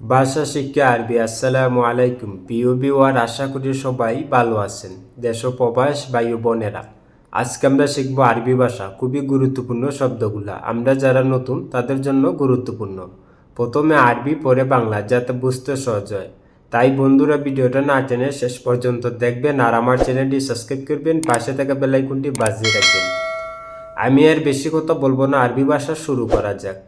ভাষা, শিক্ষা, আরবি, আসসালামু আলাইকুম। প্রিয় বিওয়ার আশা করি সবাই ভালো আছেন, দেশ প্রবাস বায়ু বোনেরা। আজকে আমরা শিখব আরবি ভাষা, খুবই গুরুত্বপূর্ণ শব্দগুলা। আমরা যারা নতুন, তাদের জন্য গুরুত্বপূর্ণ। প্রথমে আরবি, পরে বাংলা, যাতে বুঝতে সহজ হয়। তাই বন্ধুরা, ভিডিওটা না টেনে শেষ পর্যন্ত দেখবেন আর আমার চ্যানেলটি সাবস্ক্রাইব করবেন, পাশে থাকা বেলাইকনটি বাজিয়ে রাখবেন। আমি আর বেশি কথা বলব না, আরবি ভাষা শুরু করা যাক।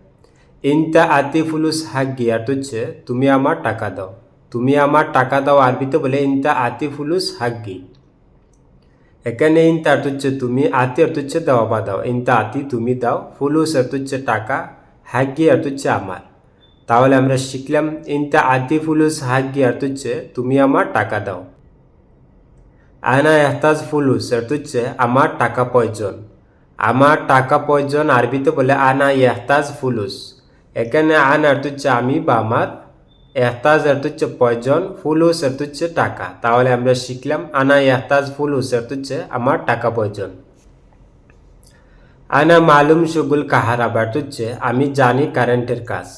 ইনতা আতিফুলুস হাগ্গি আর হচ্ছে তুমি আমার টাকা দাও। তুমি আমার টাকা দাও আরবিতে বলে ইনতা আতিফুলুস হাগ্গি এখানে ইনতা হচ্ছে তুমি আতি হচ্ছে দেওয়া বা দাও। ইনতা আতি তুমি দাও, ফুলুস হচ্ছে টাকা অর্থ হচ্ছে আমার। তাহলে আমরা শিখলাম, ইনতা আতিফুলুস অর্থ হচ্ছে তুমি আমার টাকা দাও। আনা এহতাজ ফুলুস হচ্ছে আমার টাকা প্রয়োজন আমার টাকা প্রয়োজন আরবিতে বলে আনা এহতাজ ফুলুস। এখানে আন অর্থ হচ্ছে আমি বা আমার, এহতাজ অর্থ হচ্ছে প্রয়োজন ফুলুস অর্থ হচ্ছে টাকা। তাহলে আমরা শিখলাম, আনা এহতাজ ফুলুস অর্থ হচ্ছে আমার টাকা প্রয়োজন আনা মালুম সুগুল কাহারাবা অর্থ হচ্ছে, আমি জানি কারেন্টের কাজ।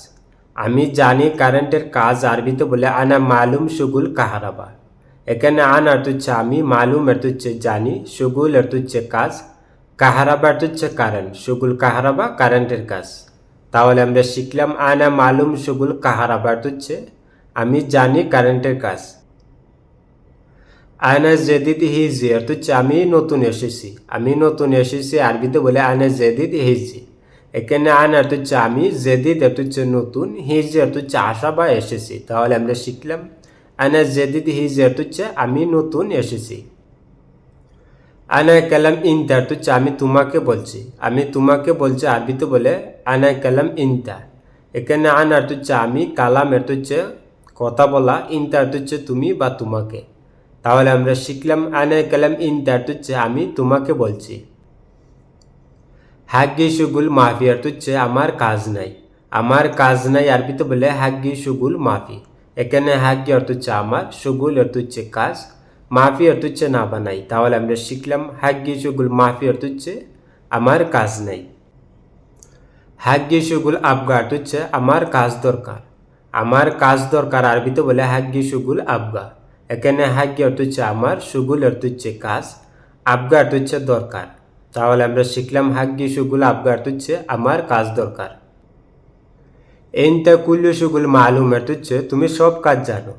আমি জানি কারেন্টের কাজ আরবিতে বলে আনা মালুম সুগুল কাহারাবা এখানে আন অর্থ হচ্ছে আমি, মালুম অর্থ হচ্ছে জানি, সুগুল অর্থ হচ্ছে কাজ কাহারাবা অর্থ হচ্ছে কারেন্ট, সুগুল কাহারাবা কারেন্টের কাজ। তাহলে আমরা শিখলাম আনা মালুম সুগুল কাহারাবা অর্থ হচ্ছে আমি জানি কারেন্টের কাজ। আয়না জেদিদ হিজি অর্থ হচ্ছে আমি নতুন এসেছি। আমি নতুন এসেছি, আরবিতে বলে আয়না জেদিদ হিজি এখানে অর্থ হচ্ছে আমি জেদিদ অর্থ হচ্ছে নতুন হিজি অর্থ হচ্ছে আসা বা এসেছি। তাহলে আমরা শিখলাম আয়না জেদিদ হিজি অর্থ হচ্ছে আমি নতুন এসেছি। আনা কালাম ইনতা হচ্ছে আমি তোমাকে বলছি। আমি তোমাকে বলছি আরবিতে বলে আনা কালাম ইনতা এখানে আন অর্থ হচ্ছে আমি কালাম অর্থ হচ্ছে কথা বলা ইনতা অর্থ হচ্ছে তুমি বা তোমাকে। তাহলে আমরা শিখলাম আনা কালাম ইনতা অর্থ হচ্ছে আমি তোমাকে বলছি। হাগ্গি সুগুল মাফি অর্থ হচ্ছে আমার কাজ নাই। আমার কাজ নাই আরবিতে বলে, হাগ্গি সুগুল মাফি। এখানে হাগ্গি অর্থ হচ্ছে আমার, সুগুল অর্থ হচ্ছে কাজ। মাফি অর্থ হচ্ছে না বানাই তাহলে আমরা শিখলাম হাগ্গি সুগুল মাফি অর্থ হচ্ছে আমার কাজ নাই হাগ্গি সুগুল আবগা অর্থ হচ্ছে আমার কাজ দরকার আমার কাজ দরকার আরবিতে বলে হাগ্গি সুগুল আবগা এখানে হাগ্গি অর্থ হচ্ছে আমার সুগুল অর্থ হচ্ছে কাজ আবগা অর্থ হচ্ছে দরকার তাহলে আমরা শিখলাম হাগ্গি সুগুল আবগা অর্থ হচ্ছে আমার কাজ দরকার এনতা কুল্লু সুগুল মালুম অর্থ হচ্ছে তুমি সব কাজ জানো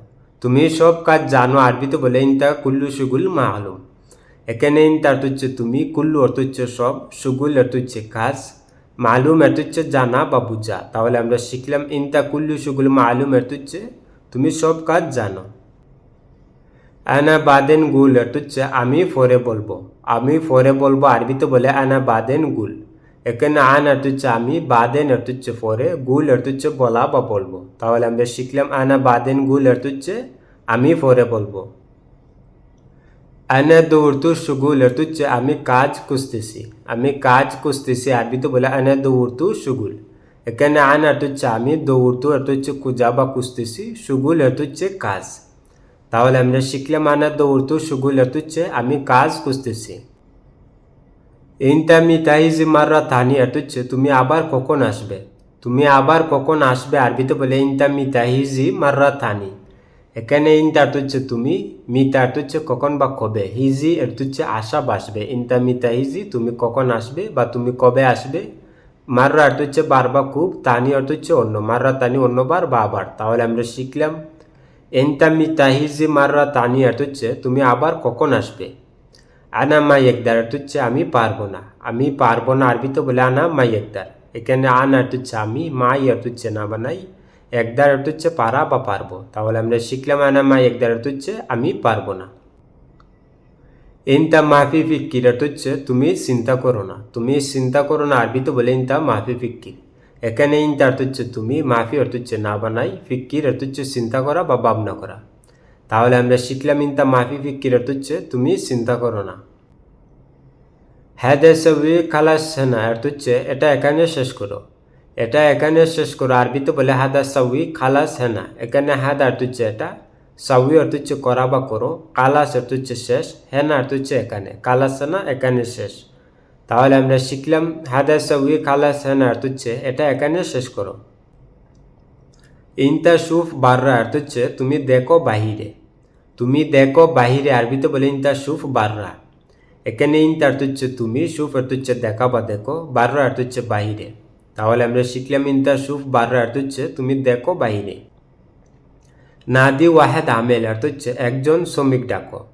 তুমি সব কাজ জানো আরবিতে বলে ইনতা কুল্লু সুগুল মালুম এখানে ইনতা অর্থ হচ্ছে তুমি কুল্লু অর্থ হচ্ছে সব সুগুল অর্থ হচ্ছে কাজ মালুম অর্থ হচ্ছে জানা বা বুঝা তাহলে আমরা শিখলাম ইনতা কুল্লু সুগুল মালুম অর্থ হচ্ছে তুমি সব কাজ জানো আনা বাদেন গুল অর্থ হচ্ছে আমি ফরে বলব আমি ফরে বলব আরবিতে বলে আনা বাদেন গুল এখানে আন অর্থ হচ্ছে আমি বাদেন অর্থ হচ্ছে ফরে গুল অর্থ হচ্ছে বলা বা বলব তাহলে আমরা শিখলাম আনা বাদেন গুল অর্থ হচ্ছে আমি পরে বলব। আনা দৌড়তু সুগুল অর্থ হচ্ছে আমি কাজ খুঁজতেছি আমি কাজ খুঁজতেছি আরবিতে বলে আনা দৌড়তু সুগুল। এখানে আন হচ্ছে আমি দৌড়তু অর্থ হচ্ছে খুঁজা বা খুঁজতেছি সুগুল অর্থ হচ্ছে কাজ। তাহলে আমরা শিখলাম আনা দৌড়তু সুগুল অর্থ হচ্ছে আমি কাজ খুঁজতেছি ইনতা মিতাহিজি মাররা থানি অর্থ হচ্ছে তুমি আবার কখন আসবে? তুমি আবার কখন আসবে আরবিতে বলে ইনতা মিতাহিজি মাররা থানি। এখানে ইনতা হচ্ছে তুমি মিতা হচ্ছে কখন বা কবে, হিজি অর্থ হচ্ছে আসা বাসবে ইনতা, মিতা, হিজি, তুমি কখন আসবে বা তুমি কবে আসবে? মাররা অর্থ হচ্ছে বার বা খুব, তানি অর্থ হচ্ছে অন্য, মাররা, তানি অন্যবার বা আবার, তাহলে আমরা শিখলাম। এনতা মিতা, হিজি, মাররা, তানি অর্থ হচ্ছে তুমি আবার কখন আসবে? আনা মাই একদার অর্থ হচ্ছে আমি পারব না, আমি পারব না আরবিতে বলে আনা মাই একদার, এখানে আন অর্থ হচ্ছে আমি, মাই অর্থ হচ্ছে না বানাই। একদার অর্থ হচ্ছে পারা বা পারব। তাহলে আমরা শিখলাম আনা মাই একদার অর্থ হচ্ছে আমি পারব না। ইনতা মাফি ফিক্কির অর্থ হচ্ছে তুমি চিন্তা করো না। তুমি চিন্তা করো না, আরবি তো বলে ইনতা মাফি ফিক্কির এখানে ইনতা অর্থ হচ্ছে তুমি, মাফি অর্থ হচ্ছে না বানাই। ফিক্কির অর্থ হচ্ছে চিন্তা করা বা ভাবনা করা। তাহলে আমরা শিখলাম ইনতা মাফি ফিক্কির অর্থ হচ্ছে তুমি চিন্তা করো না। হ্যাঁ দেশবি খালাস সেনা অর্থ হচ্ছে এটা এখানে শেষ করো। এটা এখানে শেষ করো। আরবিতে বলে, হাদা সাউই খালাস হেনা। এখানে হাদা অর্থ এটা, সাউই অর্থ হচ্ছে করা বা করো কালাস অর্থ হচ্ছে শেষ, হেনা অর্থ হচ্ছে এখানে কালাস হেনা এখানে শেষ। তাহলে আমরা শিখলাম, হাদা সাউই খালাস হেনা অর্থ হচ্ছে এটা এখানে শেষ করো। ইনতা সুফ বাররা অর্থ হচ্ছে তুমি দেখো বাহিরে। তুমি দেখো বাহিরে আরবিতে বলে, ইনতা সুফ বাররা। এখানে ইনতা অর্থ হচ্ছে তুমি। সুফ অর্থ হচ্ছে দেখা বা দেখো। বাররা অর্থ হচ্ছে বাহিরে। তাহলে আমরা শিখলাম ইনতা সুফ বাররা অর্থ হচ্ছে, তুমি দেখো বাহিরে। নাদি ওয়াহেদ আমেল অর্থ হচ্ছে, একজন শ্রমিক ডাকো।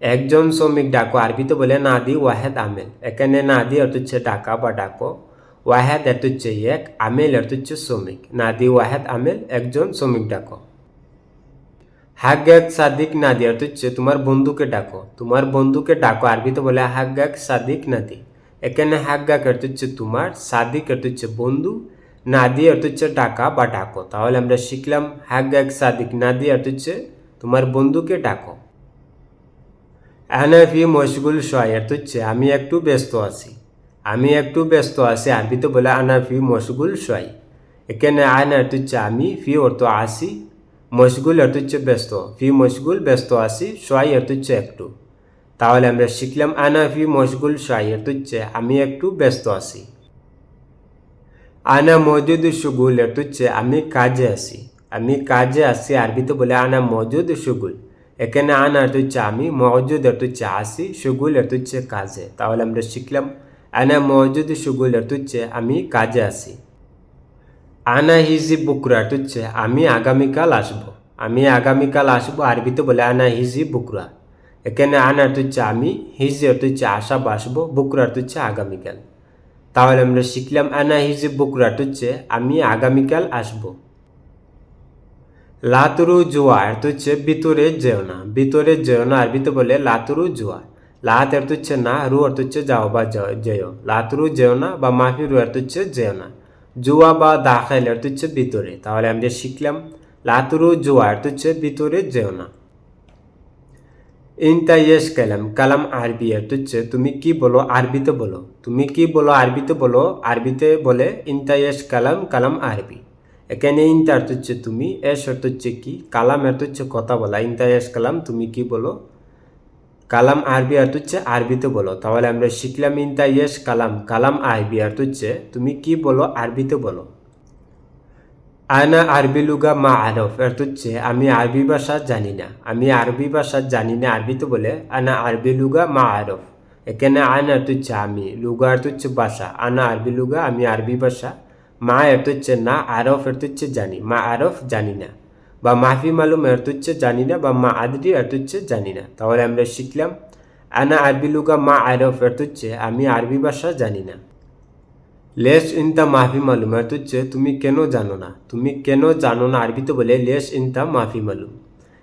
একজন শ্রমিক ডাকো, আরবিতে বলে, নাদি ওয়াহেদ আমেল। এখানে নাদি অর্থ হচ্ছে, ডাকা বা ডাকো। ওয়াহেদ অর্থ হচ্ছে, এক। আমেল অর্থ হচ্ছে, শ্রমিক। নাদি ওয়াহেদ আমেল, একজন শ্রমিক ডাকো। হাগ্গাক সাদিক নাদি অর্থ হচ্ছে, তোমার বন্ধুকে ডাকো। তোমার বন্ধুকে ডাকো, আরবিতে বলে হাগ্গাক সাদিক নাদি। এখানে হাগ্গাক অর্থ হচ্ছে তোমার, সাদিক অর্থ হচ্ছে বন্ধু, নাদি অর্থ হচ্ছে ডাকা বা ডাকো। তাহলে আমরা শিখলাম হাগ্গাক সাদিক, নাদি অর্থ হচ্ছে তোমার বন্ধুকে ডাকো। আনাফি মশগুল শয় অর্থ হচ্ছে আমি একটু ব্যস্ত আছি। আমি একটু ব্যস্ত আছি আরবিতে বলে আনাফি মশগুল শয় এখানে আয়না অর্থ হচ্ছে আমি, ফি অর্থ আসি মশগুল অর্থ হচ্ছে ব্যস্ত, ফি মশগুল ব্যস্ত আছি শয় অর্থ হচ্ছে একটু। তাহলে আমরা শিখলাম আনা ফি মশগুল শয় অর্থ হচ্ছে আমি একটু ব্যস্ত আছি। আনা মজুদ সুগুল অর্থ হচ্ছে আমি কাজে আছি। আমি কাজে আছি, আরবিতে বলে আনা মজুদ সুগুল। এখানে আনা অর্থ হচ্ছে আমি মজুদ অর্থ হচ্ছে আসি সুগুল অর্থ হচ্ছে কাজে। তাহলে আমরা শিখলাম, আনা মজুদ সুগুল অর্থ হচ্ছে আমি কাজে আছি। আনা হিজি বুকরা হচ্ছে আমি আগামীকাল আসব। আমি আগামীকাল আসব, আরবিতে বলে আনা হিজি বুকরা। এখানে আনা অর্থ হচ্ছে আমি হিজি অর্থ হচ্ছে আসা বা আসব বুকরা অর্থ হচ্ছে আগামীকাল। তাহলে আমরা শিখলাম আনা হিজি বুকরা অর্থ হচ্ছে আমি আগামীকাল আসব। লাতুরু জোয়া অর্থ হচ্ছে ভিতরে যেও না, ভিতরে যেও না আরবিতে বলে লাতুরু জোয়া লাত অর্থ হচ্ছে না, রু অর্থ হচ্ছে যাও বা যেও। লাতুরু যেও না বা মাফি রু অর্থ হচ্ছে যেও না। জুয়া বা দাখাইল অর্থ হচ্ছে ভিতরে। তাহলে আমরা শিখলাম, লাতুরু জুয়া অর্থ হচ্ছে ভিতরে যেও না। ইনতা ইয়েস কালাম কালাম আরবি হচ্ছে, তুমি কি বলো আরবিতে বলো? তুমি কি বলো আরবিতে বলো? আরবিতে বলে ইনতা ইয়েস কালাম কালাম আরবি। এখানে ইনতা অর্থ হচ্ছে তুমি এস অর্থ হচ্ছে কি? কালাম অর্থ হচ্ছে কথা বলা। ইনতা ইয়েস কালাম তুমি কি বলো? কালাম আরবি অর্থ হচ্ছে আরবিতে বলো। তাহলে আমরা শিখলাম ইনতা ইয়েস কালাম কালাম আরবি অর্থ হচ্ছে, তুমি কি বলো আরবিতে বলো? আয়না আরবি লুগা মা আরফ অর্থ হচ্ছে আমি আরবি ভাষা জানি না। আমি আরবি ভাষা জানি না আরবি তো বলে আনা আরবি লুগা মা আরফ এখানে আয়না অর্থ হচ্ছে আমি, লুগা অর্থ হচ্ছে ভাষা। আনা আরবি লুগা, আমি আরবি ভাষা। মা অর্থ হচ্ছে না, আরফ অর্থ হচ্ছে জানি। মা আরফ জানি না। বা মাফি মালুম অর্থ হচ্ছে জানি না, বা মা আদরি অর্থ হচ্ছে জানি না। তাহলে আমরা শিখলাম, আনা আরবি লুগা মা আরফ অর্থ হচ্ছে আমি আরবি ভাষা জানি না। লেস ইনতা মাফি মালুম। অর্থ হচ্ছে তুমি কেন জানো না? তুমি কেন জানো না আরবিতে বলে লেস ইনতা মাফি মালুম।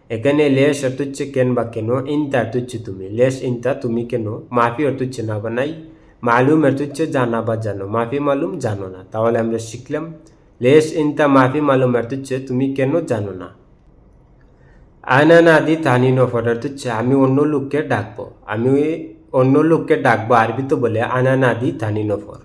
এখানে লেস অর্থ হচ্ছে কেন বা কেন, ইনতা অর্থ হচ্ছে তুমি। লেস ইনতা তুমি কেন মাফি অর্থ হচ্ছে না বা নাই। মালুম অর্থ হচ্ছে জানা বা জানো। মাফি মালুম জানো না। তাহলে আমরা শিখলাম লেস ইনতা মাফি মালুম অর্থ হচ্ছে তুমি কেন জানো না। আয়না নাদি তানি নফর অর্থ হচ্ছে আমি অন্য লোককে ডাকবো। আমি অন্য লোককে ডাকবো আরবিতে বলে আনা নাদি তানি নফর।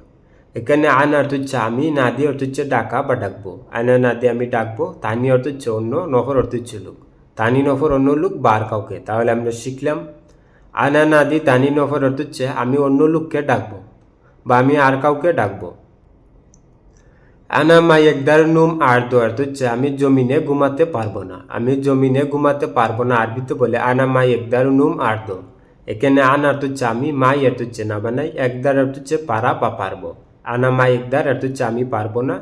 এখানে আন অর্থ হচ্ছে আমি, নাদি অর্থ হচ্ছে ডাকা বা ডাকবো। আনা, নাদি, আমি ডাকবো, তানি অর্থ হচ্ছে অন্য, নফর অর্থ হচ্ছে লোক। তানি, নফর অন্য লোক, বার কাউকে। তাহলে আমরা শিখলাম, আনা, নাদি, তানি, নফর অর্থ হচ্ছে আমি অন্য লোককে ডাকবো বা আমি আর কাউকে ডাকবো। আনা, মাই একদার নুম আর আর্দ অর্থ হচ্ছে আমি জমিনে ঘুমাতে পারব না। আমি জমিনে ঘুমাতে পারব না, আরবিতে বলে, আনা, মাই একদার নুম আর্দ এখানে আন অর্থ হচ্ছে আমি, মাই অর্থ হচ্ছে না বানাই, একদার অর্থ হচ্ছে পারা বা পারব। আনা মা একদার অর্থ হচ্ছে আমি পারব না।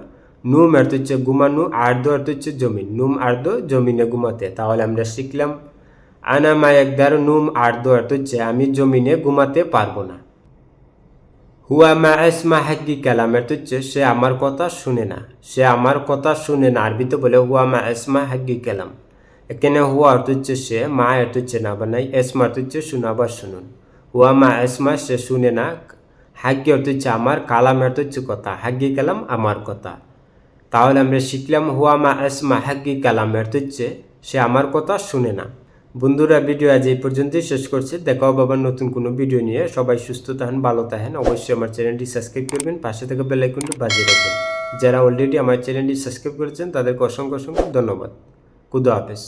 নুম অর্থ হচ্ছে ঘুমানো আর্ধ অর্থ হচ্ছে জমিন। নুম আর্ধ, জমিনে ঘুমাতে তাহলে আমরা শিখলাম আনা মা একদার নুম আর্ধ অর্থ হচ্ছে আমি জমিনে ঘুমাতে পারব না। হুয়া মা এসমা হাকি কালাম অর্থ হচ্ছে সে আমার কথা শুনে না। সে আমার কথা শুনে না। আরবিতে বলে হুয়া মা এসমা হাকি কালাম। এখানে হুয়া অর্থ হচ্ছে সে, মা অর্থ হচ্ছে না বানাই। এসমা অর্থ হচ্ছে শোনা বা শুনুন। হুয়া মা এসমা সে শুনে না। হাগ্য অর্থ হচ্ছে আমার কালাম অর্থ হচ্ছে কথা হাগ্যি কালাম আমার কথা তাহলে আমরা শিখলাম হুয়া মা এসমা হাগ্যি কালাম অর্থ হচ্ছে সে আমার কথা শুনে না বন্ধুরা ভিডিও আজ এই পর্যন্তই শেষ করছে দেখাও বাবার নতুন কোনো ভিডিও নিয়ে সবাই সুস্থ থাকেন ভালো থাকেন অবশ্যই আমার চ্যানেলটি সাবস্ক্রাইব করবেন পাশে থেকে বেল আইকনটি বাজিয়ে রাখবেন যারা অলরেডি আমার চ্যানেলটি সাবস্ক্রাইব করেছেন তাদেরকে অসংখ্য অসংখ্য ধন্যবাদ খুদা হাফেজ